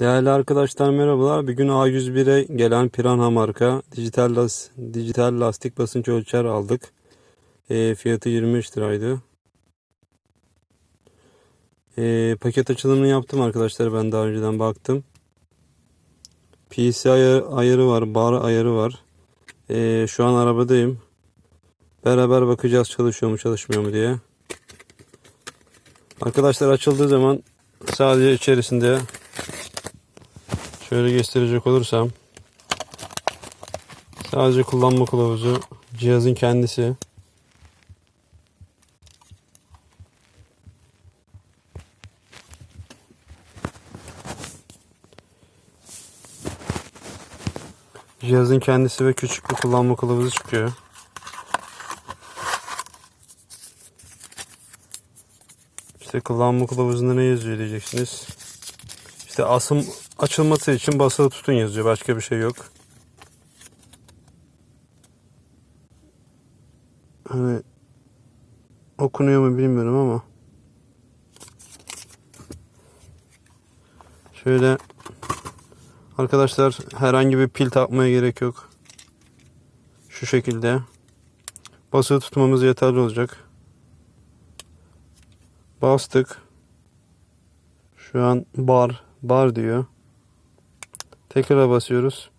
Değerli arkadaşlar merhabalar. Bir gün A101'e gelen Piranha marka dijital, las, dijital lastik basınç ölçer aldık. E, fiyatı 23 liraydı. E, paket açılımını yaptım arkadaşlar. Ben daha önceden baktım. PC ayarı, ayarı var, bar ayarı var. E, şu an arabadayım. Beraber bakacağız çalışıyor mu çalışmıyor mu diye. Arkadaşlar açıldığı zaman sadece içerisinde Şöyle gösterecek olursam sadece kullanma kılavuzu cihazın kendisi cihazın kendisi ve küçük bir kullanma kılavuzu çıkıyor. İşte kullanma kılavuzunda ne yazıyor diyeceksiniz. İşte asım açılması için basılı tutun yazıyor. Başka bir şey yok. Hani okunuyor mu bilmiyorum ama şöyle arkadaşlar herhangi bir pil takmaya gerek yok. Şu şekilde basılı tutmamız yeterli olacak. Bastık. Şu an bar bar diyor. Tekrar basıyoruz.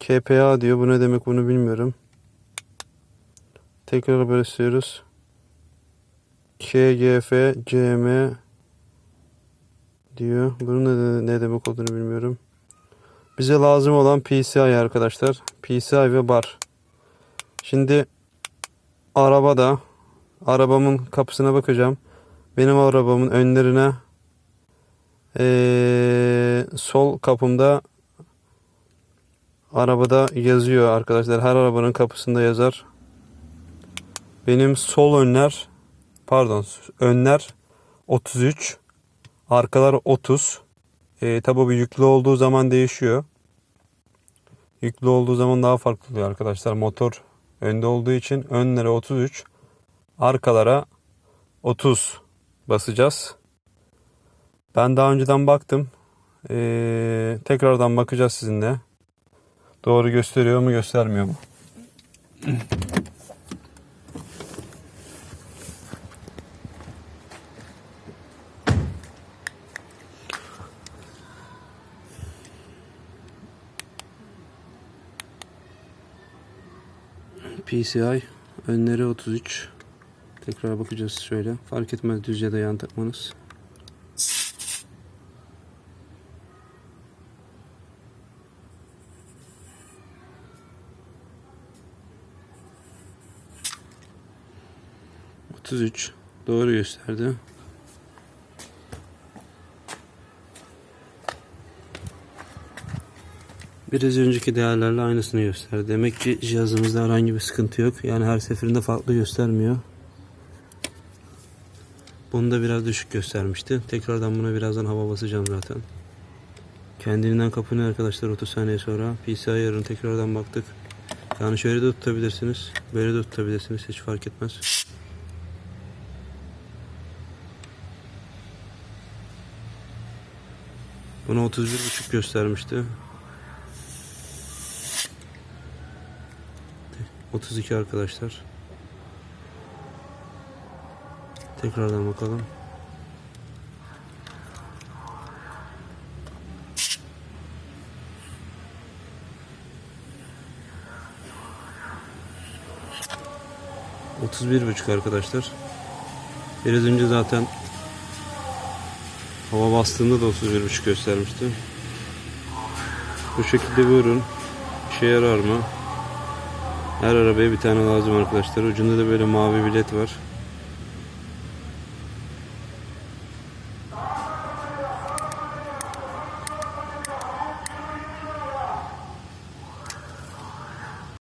KPA diyor. Bu ne demek bunu bilmiyorum. Tekrar basıyoruz. KGF CM diyor. Bunun ne, ne demek olduğunu bilmiyorum. Bize lazım olan PCI arkadaşlar. PCI ve bar. Şimdi arabada arabamın kapısına bakacağım. Benim arabamın önlerine ee, sol kapımda arabada yazıyor arkadaşlar. Her arabanın kapısında yazar. Benim sol önler pardon önler 33 arkalar 30 e, tabi bu yüklü olduğu zaman değişiyor. Yüklü olduğu zaman daha farklı oluyor arkadaşlar. Motor önde olduğu için önlere 33 arkalara 30 basacağız. Ben daha önceden baktım. Ee, tekrardan bakacağız sizinle. Doğru gösteriyor mu göstermiyor mu? PCI önleri 33. Tekrar bakacağız şöyle. Fark etmez düz ya da yan takmanız. Otuz üç. Doğru gösterdi. Biraz önceki değerlerle aynısını gösterdi. Demek ki cihazımızda herhangi bir sıkıntı yok. Yani her seferinde farklı göstermiyor. Bunu da biraz düşük göstermişti. Tekrardan buna birazdan hava basacağım zaten. Kendiliğinden kapanıyor arkadaşlar 30 saniye sonra. PCI ayarını tekrardan baktık. Yani şöyle de tutabilirsiniz. Böyle de tutabilirsiniz. Hiç fark etmez. Buna 31.5 göstermişti. 32 arkadaşlar. Tekrardan bakalım. Otuz bir buçuk arkadaşlar. Biraz önce zaten hava bastığında da 31 buçuk göstermişti. Bu şekilde bir ürün işe yarar mı? Her arabaya bir tane lazım arkadaşlar. Ucunda da böyle mavi bilet var.